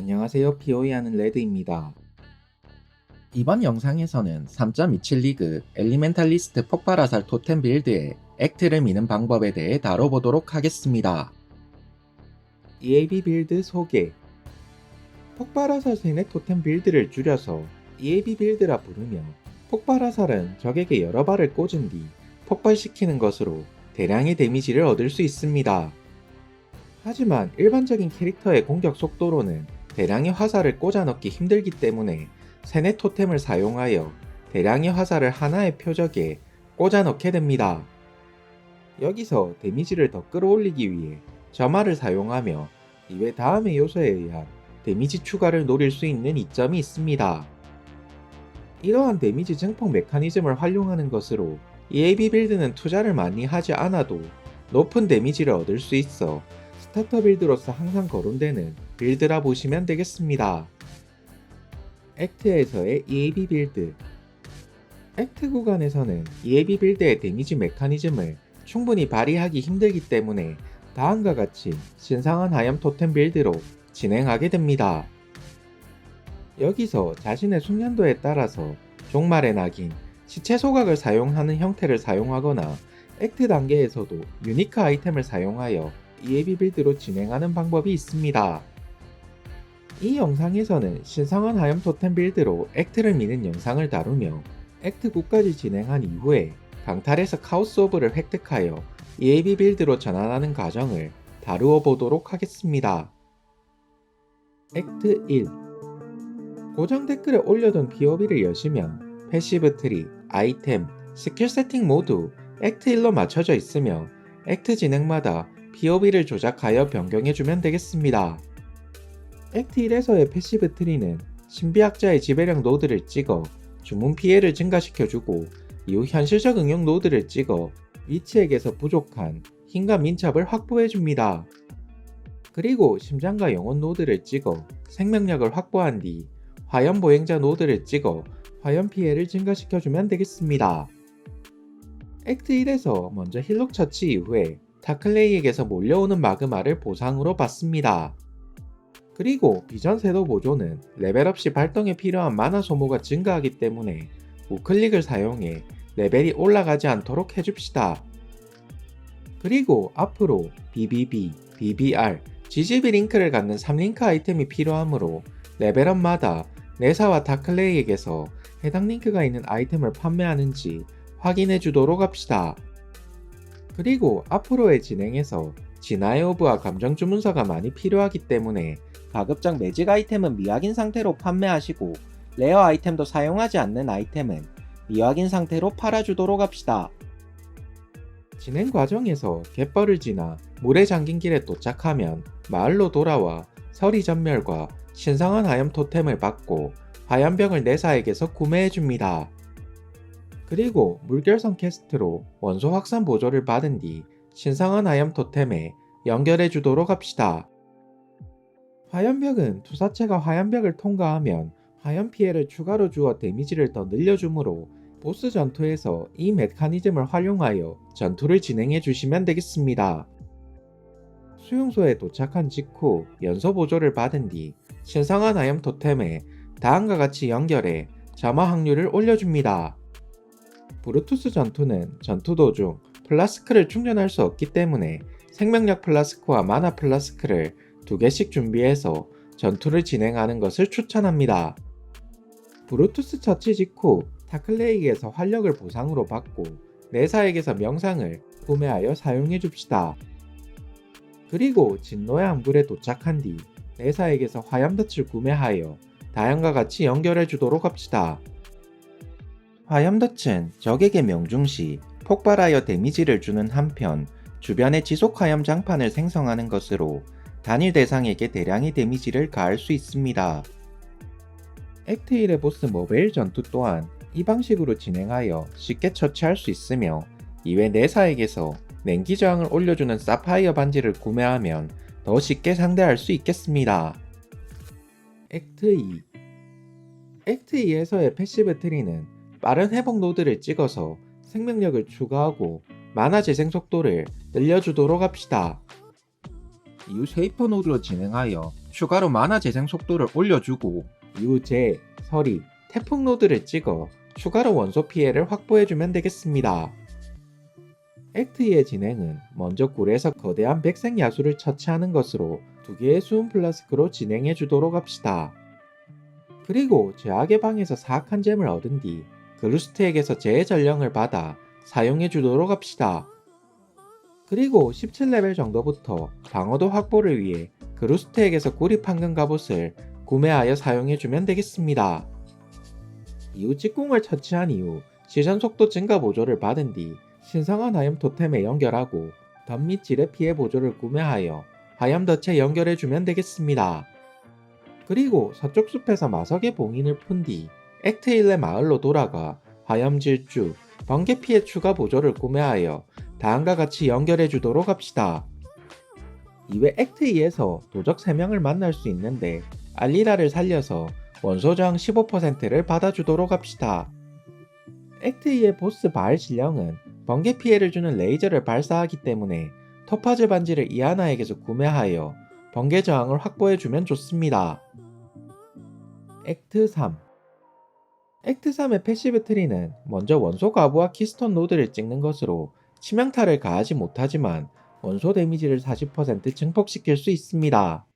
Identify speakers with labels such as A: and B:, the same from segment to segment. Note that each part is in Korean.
A: 안녕하세요. POE하는 레드입니다.
B: 이번 영상에서는 3.27 리그 엘리멘탈리스트 폭발화살 토템 빌드의 액트를 미는 방법에 대해 다뤄보도록 하겠습니다.
A: EAB 빌드 소개 폭발화살 세의 토템 빌드를 줄여서 EAB 빌드라 부르며 폭발화살은 적에게 여러 발을 꽂은 뒤 폭발시키는 것으로 대량의 데미지를 얻을 수 있습니다. 하지만 일반적인 캐릭터의 공격 속도로는 대량의 화살을 꽂아 넣기 힘들기 때문에 세네 토템을 사용하여 대량의 화살을 하나의 표적에 꽂아 넣게 됩니다. 여기서 데미지를 더 끌어올리기 위해 점화를 사용하며 이외 다음의 요소에 의한 데미지 추가를 노릴 수 있는 이점이 있습니다. 이러한 데미지 증폭 메커니즘을 활용하는 것으로 EAB 빌드는 투자를 많이 하지 않아도 높은 데미지를 얻을 수 있어 스타터 빌드로서 항상 거론되는 빌드라 보시면 되겠습니다. 액트에서의 EAB 빌드 액트 구간에서는 EAB 빌드의 데미지 메커니즘을 충분히 발휘하기 힘들기 때문에 다음과 같이 신성한 하염 토템 빌드로 진행하게 됩니다. 여기서 자신의 숙련도에 따라서 종말의 낙인, 시체 소각을 사용하는 형태를 사용하거나 액트 단계에서도 유니크 아이템을 사용하여 EAB 빌드로 진행하는 방법이 있습니다. 이 영상에서는 신성한 하염 토템 빌드로 액트를 미는 영상을 다루며 액트 9까지 진행한 이후에 강탈에서 카오스 오브를 획득하여 EAB 빌드로 전환하는 과정을 다루어 보도록 하겠습니다. 액트 1 고정 댓글에 올려둔 POB를 여시면 패시브 트리, 아이템, 스킬 세팅 모두 액트 1로 맞춰져 있으며 액트 진행마다 POB를 조작하여 변경해주면 되겠습니다. 액트 1에서의 패시브 트리는 신비학자의 지배력 노드를 찍어 주문 피해를 증가시켜주고 이후 현실적 응용 노드를 찍어 위치에게서 부족한 힘과 민첩을 확보해줍니다. 그리고 심장과 영혼 노드를 찍어 생명력을 확보한 뒤 화염 보행자 노드를 찍어 화염 피해를 증가시켜주면 되겠습니다. 액트 1에서 먼저 힐록 처치 이후에 타클레이에게서 몰려오는 마그마를 보상으로 받습니다. 그리고 비전 쇄도 보조는 레벨업 시 발동에 필요한 마나 소모가 증가하기 때문에 우클릭을 사용해 레벨이 올라가지 않도록 해줍시다. 그리고 앞으로 BBB, BBR, GGB 링크를 갖는 3링크 아이템이 필요하므로 레벨업마다 네사와 다클레이에게서 해당 링크가 있는 아이템을 판매하는지 확인해 주도록 합시다. 그리고 앞으로의 진행에서 진화의 오브와 감정 주문서가 많이 필요하기 때문에 가급적 매직 아이템은 미확인 상태로 판매하시고 레어 아이템도 사용하지 않는 아이템은 미확인 상태로 팔아주도록 합시다. 진행 과정에서 갯벌을 지나 물에 잠긴 길에 도착하면 마을로 돌아와 서리 전멸과 신성한 하염 토템을 받고 화염병을 내사에게서 구매해줍니다. 그리고 물결성 캐스트로 원소 확산 보조를 받은 뒤 신성한 하염 토템에 연결해 주도록 합시다. 화염벽은 투사체가 화염벽을 통과하면 화염 피해를 추가로 주어 데미지를 더 늘려주므로 보스 전투에서 이 메커니즘을 활용하여 전투를 진행해 주시면 되겠습니다. 수용소에 도착한 직후 연소 보조를 받은 뒤 신성한 하염 토템에 다음과 같이 연결해 점화 확률을 올려줍니다. 브루투스 전투는 전투 도중 플라스크를 충전할 수 없기 때문에 생명력 플라스크와 마나 플라스크를 두 개씩 준비해서 전투를 진행하는 것을 추천합니다. 브루투스 처치 직후 타클레이에서 활력을 보상으로 받고 네사에게서 명상을 구매하여 사용해 줍시다. 그리고 진노의 항불에 도착한 뒤 네사에게서 화염덫을 구매하여 다양과 같이 연결해 주도록 합시다. 화염덫은 적에게 명중 시 폭발하여 데미지를 주는 한편 주변에 지속 화염 장판을 생성하는 것으로 단일 대상에게 대량의 데미지를 가할 수 있습니다. 액트 1의 보스 모베일 전투 또한 이 방식으로 진행하여 쉽게 처치할 수 있으며 이외 내사에게서 냉기 저항을 올려주는 사파이어 반지를 구매하면 더 쉽게 상대할 수 있겠습니다. 액트 2 액트 2에서의 패시브 트리는 빠른 회복 노드를 찍어서 생명력을 추가하고 만화 재생 속도를 늘려주도록 합시다. 이후 쉐이퍼 노드로 진행하여
B: 추가로 만화 재생 속도를 올려주고
A: 유재, 서리, 태풍 노드를 찍어 추가로 원소 피해를 확보해주면 되겠습니다. 액트 2의 진행은 먼저 굴에서 거대한 백색 야수를 처치하는 것으로 두 개의 수은 플라스크로 진행해 주도록 합시다. 그리고 제약의 방에서 사악한 잼을 얻은 뒤 그루스트에게서 재해 전령을 받아 사용해 주도록 합시다. 그리고 17레벨 정도부터 방어도 확보를 위해 그루스트에게서 구립 황금 갑옷을 구매하여 사용해주면 되겠습니다. 이후 직궁을 처치한 이후 시선 속도 증가 보조를 받은 뒤 신성한 하염 토템에 연결하고 덤및 질의 피해 보조를 구매하여 하염 덫에 연결해주면 되겠습니다. 그리고 서쪽 숲에서 마석의 봉인을 푼뒤 1의 마을로 돌아가 하염 질주, 번개 피해 추가 보조를 구매하여 다음과 같이 연결해 주도록 합시다. 이외 액트 2에서 도적 3명을 만날 수 있는데 알리라를 살려서 원소 저항 15%를 받아주도록 합시다. 액트 2의 보스 바알 신령은 번개 피해를 주는 레이저를 발사하기 때문에 토파즈 반지를 이하나에게서 구매하여 번개 저항을 확보해주면 좋습니다. 액트 3 액트 3의 패시브 트리는 먼저 원소 가부와 키스톤 노드를 찍는 것으로 치명타를 가하지 못하지만 원소 데미지를 40% 증폭시킬 수 있습니다.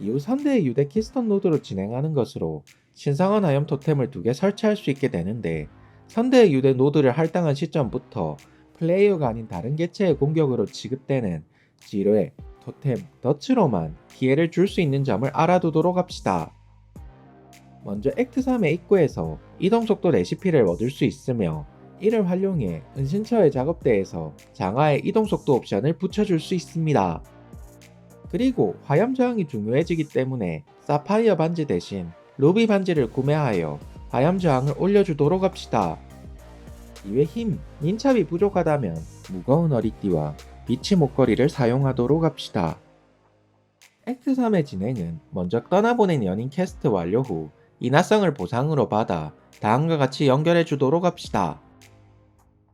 A: 이후 선대의 유대 키스톤 노드로 진행하는 것으로 신성한 하염 토템을 두개 설치할 수 있게 되는데 선대의 유대 노드를 할당한 시점부터 플레이어가 아닌 다른 개체의 공격으로 지급되는 지뢰, 토템, 덫으로만 피해를 줄 수 있는 점을 알아두도록 합시다. 먼저 액트 3의 입구에서 이동속도 레시피를 얻을 수 있으며 이를 활용해 은신처의 작업대에서 장화의 이동속도 옵션을 붙여줄 수 있습니다. 그리고 화염 저항이 중요해지기 때문에 사파이어 반지 대신 루비 반지를 구매하여 화염 저항을 올려주도록 합시다. 이외 힘, 민첩이 부족하다면 무거운 허리띠와 비치 목걸이를 사용하도록 합시다. 액트 3의 진행은 먼저 떠나보낸 연인 캐스트 완료 후 인화성을 보상으로 받아 다음과 같이 연결해 주도록 합시다.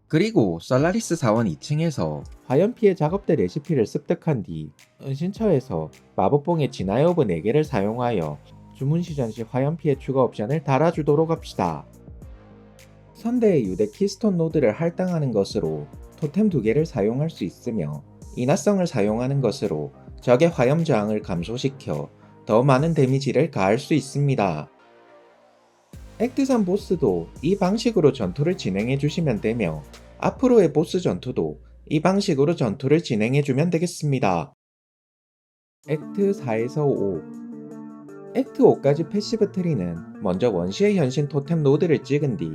B: 그리고 솔라리스 사원 2층에서
A: 화염 피해 작업대 레시피를 습득한 뒤 은신처에서 마법봉의 오브 4개를 사용하여 주문 시전 시 화염 피해 추가 옵션을 달아주도록 합시다. 선대의 유대 키스톤 노드를 할당하는 것으로 토템 2개를 사용할 수 있으며 인화성을 사용하는 것으로 적의 화염 저항을 감소시켜 더 많은 데미지를 가할 수 있습니다. 액트 3 보스도 이 방식으로 전투를 진행해 주시면 되며 앞으로의 보스 전투도 이 방식으로 전투를 진행해 주면 되겠습니다. 액트 4에서 5 액트 5까지 패시브 트리는 먼저 원시의 현신 토템 노드를 찍은 뒤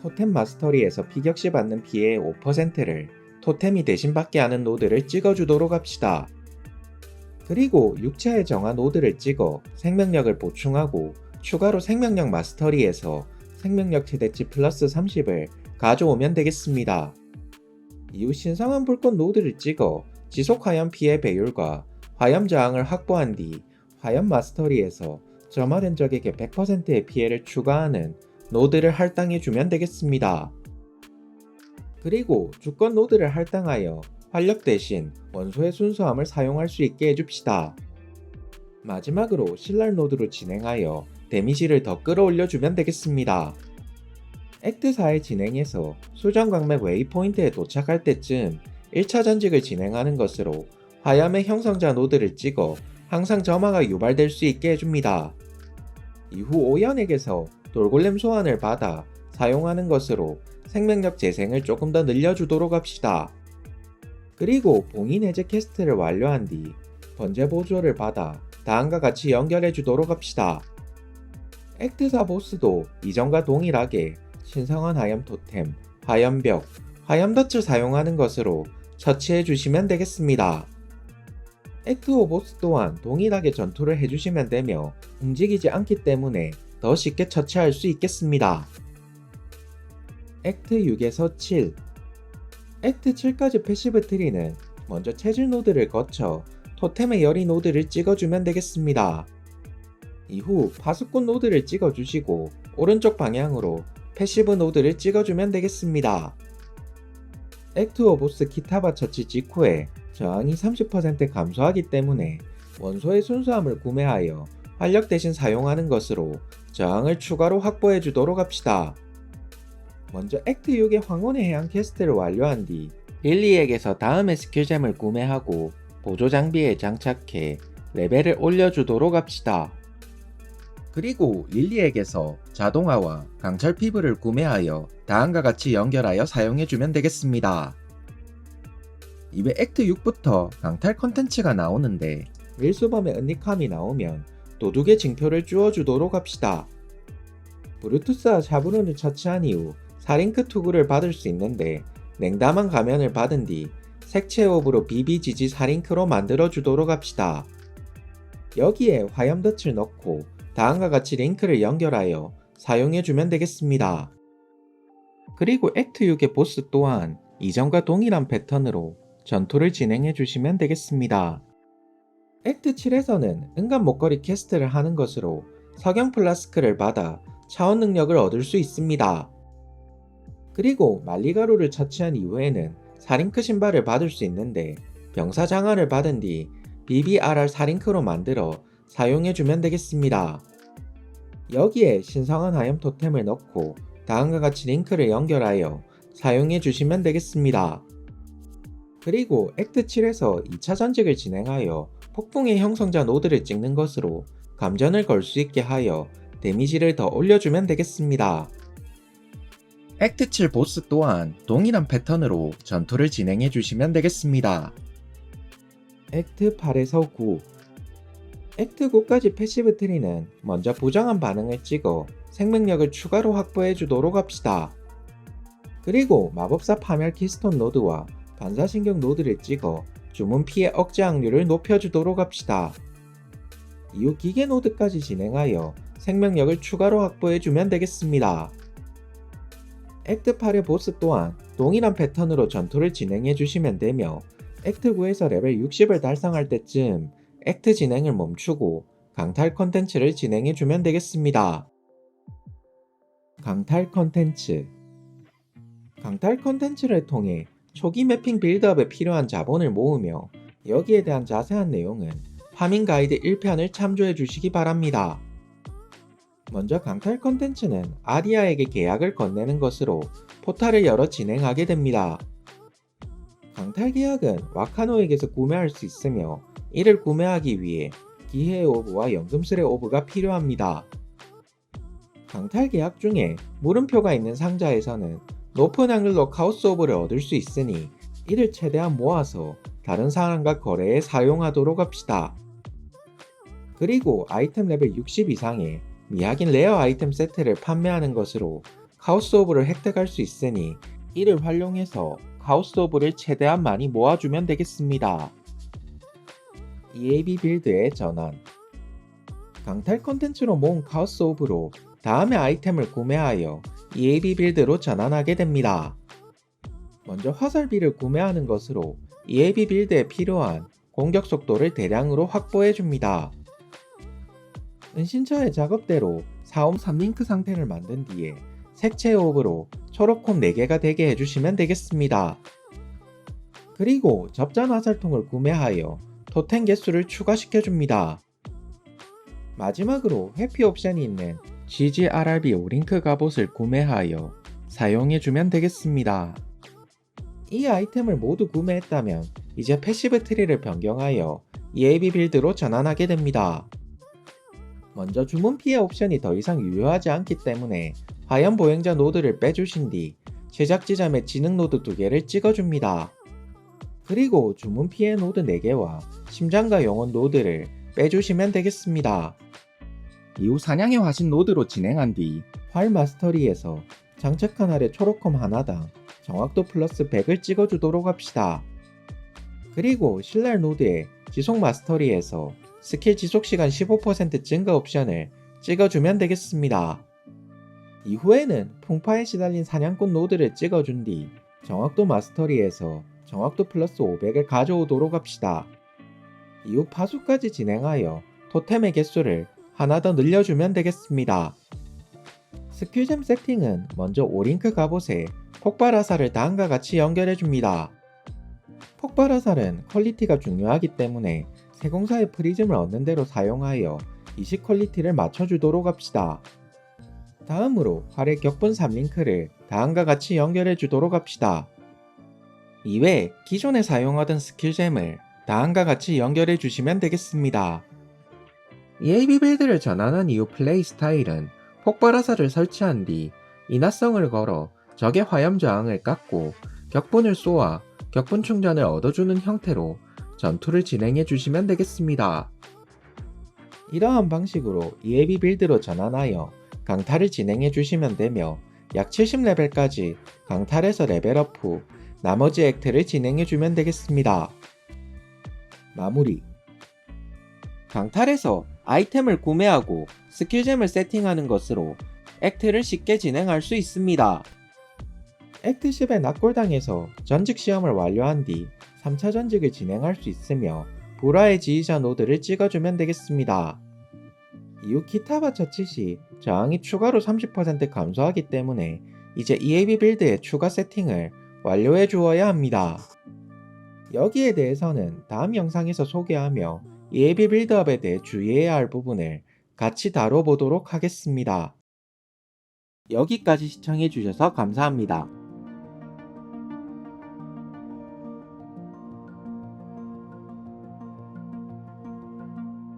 A: 토템 마스터리에서 피격시 받는 피해의 5%를 토템이 대신 받게 하는 노드를 찍어주도록 합시다. 그리고 육체의 정화 노드를 찍어 생명력을 보충하고 추가로 생명력 마스터리에서 생명력 최대치 플러스 30을 가져오면 되겠습니다. 이후 신성한 불꽃 노드를 찍어 지속 화염 피해 배율과 화염 저항을 확보한 뒤 화염 마스터리에서 점화된 적에게 100%의 피해를 추가하는 노드를 할당해 주면 되겠습니다. 그리고 주권 노드를 할당하여 활력 대신 원소의 순수함을 사용할 수 있게 해줍시다. 마지막으로 신랄 노드로 진행하여 데미지를 더 끌어올려 주면 되겠습니다. 액트 4의 진행에서 수정 광맥 웨이포인트에 도착할 때쯤 1차 전직을 진행하는 것으로 화염의 형성자 노드를 찍어 항상 점화가 유발될 수 있게 해줍니다. 이후 오연에게서 돌골렘 소환을 받아 사용하는 것으로 생명력 재생을 조금 더 늘려주도록 합시다. 그리고 봉인 해제 퀘스트를 완료한 뒤 번제 보조를 받아 다음과 같이 연결해 주도록 합시다. 액트4 보스도 이전과 동일하게 신성한 화염 토템, 화염벽, 화염덫을 사용하는 것으로 처치해 주시면 되겠습니다. 액트5 보스 또한 동일하게 전투를 해주시면 되며 움직이지 않기 때문에 더 쉽게 처치할 수 있겠습니다. 액트 6에서 7 액트 7까지 패시브 트리는 먼저 체질 노드를 거쳐 토템의 열이 노드를 찍어주면 되겠습니다. 이후 파수꾼 노드를 찍어주시고 오른쪽 방향으로 패시브 노드를 찍어주면 되겠습니다. 액트 5 보스 키타바 처치 직후에 저항이 30% 감소하기 때문에 원소의 순수함을 구매하여 활력 대신 사용하는 것으로 저항을 추가로 확보해 주도록 합시다. 먼저 액트 6의 황혼의 해양 퀘스트를 완료한 뒤 릴리에게서 다음의 스킬잼을 구매하고 보조 장비에 장착해 레벨을 올려주도록 합시다.
B: 그리고 릴리에게서 자동화와 강철 피부를 구매하여 다음과 같이 연결하여 사용해주면 되겠습니다. 이외 액트 6부터 강탈 컨텐츠가 나오는데
A: 밀수범의 은닉함이 나오면 도둑의 징표를 주어주도록 합시다. 브루투스와 샤브론을 처치한 이후 사링크 투구를 받을 수 있는데 냉담한 가면을 받은 뒤 색채옵으로 BBGG 사링크로 만들어 주도록 합시다. 여기에 화염덫을 넣고 다음과 같이 링크를 연결하여 사용해주면 되겠습니다. 그리고 액트 6의 보스 또한 이전과 동일한 패턴으로 전투를 진행해 주시면 되겠습니다. 액트 7에서는 은간 목걸이 퀘스트를 하는 것으로 석영 플라스크를 받아 차원 능력을 얻을 수 있습니다. 그리고 말리가루를 처치한 이후에는 사링크 신발을 받을 수 있는데 병사 장화를 받은 뒤 BBRR 사링크로 만들어 사용해주면 되겠습니다. 여기에 신성한 하염 토템을 넣고 다음과 같이 링크를 연결하여 사용해 주시면 되겠습니다. 그리고 액트 7에서 2차 전직을 진행하여 폭풍의 형성자 노드를 찍는 것으로 감전을 걸 수 있게 하여 데미지를 더 올려주면 되겠습니다.
B: 액트 7 보스 또한 동일한 패턴으로 전투를 진행해 주시면 되겠습니다.
A: 액트 8에서 9 액트 9까지 패시브 트리는 먼저 부정한 반응을 찍어 생명력을 추가로 확보해 주도록 합시다. 그리고 마법사 파멸 키스톤 노드와 반사신경 노드를 찍어 주문 피해 억제 확률을 높여주도록 합시다. 이후 기계 노드까지 진행하여 생명력을 추가로 확보해주면 되겠습니다. 액트 8의 보스 또한 동일한 패턴으로 전투를 진행해 주시면 되며 액트 9에서 레벨 60을 달성할 때쯤 액트 진행을 멈추고 강탈 컨텐츠를 진행해 주면 되겠습니다. 강탈 컨텐츠 강탈 컨텐츠를 통해 초기 매핑 빌드업에 필요한 자본을 모으며 여기에 대한 자세한 내용은 파밍 가이드 1편을 참조해 주시기 바랍니다. 먼저 강탈 컨텐츠는 아리아에게 계약을 건네는 것으로 포탈을 열어 진행하게 됩니다. 강탈 계약은 와카노에게서 구매할 수 있으며 이를 구매하기 위해 기회의 오브와 연금술의 오브가 필요합니다. 강탈 계약 중에 물음표가 있는 상자에서는 높은 확률로 카오스 오브를 얻을 수 있으니 이를 최대한 모아서 다른 사람과 거래에 사용하도록 합시다. 그리고 아이템 레벨 60 이상의 미확인 레어 아이템 세트를 판매하는 것으로 카오스 오브를 획득할 수 있으니 이를 활용해서 카오스 오브를 최대한 많이 모아주면 되겠습니다. EAB 빌드의 전환 강탈 컨텐츠로 모은 카오스 오브로 다음의 아이템을 구매하여 EAB 빌드로 전환하게 됩니다. 먼저 화살비를 구매하는 것으로 EAB 빌드에 필요한 공격 속도를 대량으로 확보해 줍니다. 은신처의 작업대로 4옴 3링크 상태를 만든 뒤에 색채 옵으로 초록콤 4개가 되게 해주시면 되겠습니다. 그리고 접전 화살통을 구매하여 토템 개수를 추가시켜 줍니다. 마지막으로 회피 옵션이 있는 GGRRB 오링크 갑옷을 구매하여 사용해주면 되겠습니다. 이 아이템을 모두 구매했다면 이제 패시브 트리를 변경하여 EAB 빌드로 전환하게 됩니다. 먼저 주문 피해 옵션이 더 이상 유효하지 않기 때문에 화염 보행자 노드를 빼주신 뒤 제작 지점에 지능 노드 2개를 찍어줍니다. 그리고 주문 피해 노드 4개와 심장과 영혼 노드를 빼주시면 되겠습니다.
B: 이후 사냥의 화신 노드로 진행한 뒤
A: 활 마스터리에서 장착한 알의 초록컴 하나당 정확도 플러스 100을 찍어주도록 합시다. 그리고 신랄 노드의 지속 마스터리에서 스킬 지속 시간 15% 증가 옵션을 찍어주면 되겠습니다. 이후에는 풍파에 시달린 사냥꾼 노드를 찍어준 뒤 정확도 마스터리에서 정확도 플러스 500을 가져오도록 합시다. 이후 파수까지 진행하여 토템의 개수를 하나 더 늘려주면 되겠습니다. 스킬잼 세팅은 먼저 오링크 갑옷에 폭발화살을 다음과 같이 연결해줍니다. 폭발화살은 퀄리티가 중요하기 때문에 세공사의 프리즘을 얻는 대로 사용하여 이식 퀄리티를 맞춰주도록 합시다. 다음으로 활의 격분 3링크를 다음과 같이 연결해 주도록 합시다. 이외에 기존에 사용하던 스킬잼을 다음과 같이 연결해 주시면 되겠습니다. EAB 빌드를 전환한 이후 플레이 스타일은 폭발화살을 설치한 뒤 인화성을 걸어 적의 화염 저항을 깎고 격분을 쏘아 격분 충전을 얻어주는 형태로 전투를 진행해 주시면 되겠습니다. 이러한 방식으로 EAB 빌드로 전환하여 강타를 진행해 주시면 되며 약 70레벨까지 강탈에서 레벨업 후 나머지 액트를 진행해 주면 되겠습니다. 마무리 강탈에서 아이템을 구매하고 스킬잼을 세팅하는 것으로 액트를 쉽게 진행할 수 있습니다. 액트 10의 낙골당에서 전직 시험을 완료한 뒤 3차 전직을 진행할 수 있으며 보라의 지휘자 노드를 찍어주면 되겠습니다. 이후 기타바 처치 시 저항이 추가로 30% 감소하기 때문에 이제 EAB 빌드의 추가 세팅을 완료해 주어야 합니다. 여기에 대해서는 다음 영상에서 소개하며 EAB 빌드업에 대해 주의해야 할 부분을 같이 다뤄보도록 하겠습니다. 여기까지 시청해 주셔서 감사합니다.